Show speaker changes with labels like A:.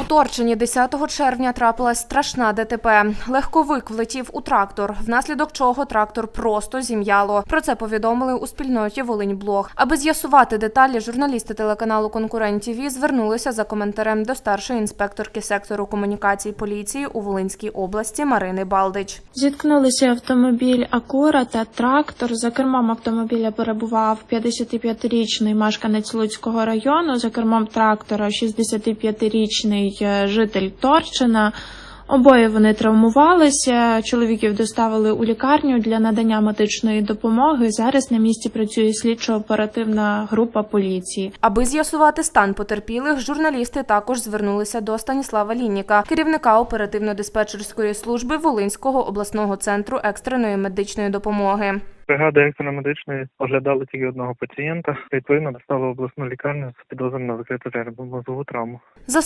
A: У Торчині 10 червня трапилась страшна ДТП. Легковик влетів у трактор, внаслідок чого трактор просто зім'яло. Про це повідомили у спільноті Волиньблог. Аби з'ясувати деталі, журналісти телеканалу Конкурент ТІВІ звернулися за коментарем до старшої інспекторки сектору комунікацій поліції у Волинській області Марини Балдич.
B: Зіткнулися автомобіль Акура та трактор. За кермом автомобіля перебував 55-річний мешканець Луцького району. За кермом трактора 65-річний е, житель Торчина. Обоє вони травмувалися. Чоловіків доставили у лікарню для надання медичної допомоги. Зараз на місці працює слідчо-оперативна група поліції.
A: Аби з'ясувати стан потерпілих, журналісти також звернулися до Станіслава Лінніка, керівника оперативно-диспетчерської служби Волинського обласного центру екстреної медичної допомоги.
C: Бригада екстремедичної оглядали тільки одного пацієнта. Відповідно, доставили обласну лікарню з підозрою на закриту черепно-мозгову травму.
A: За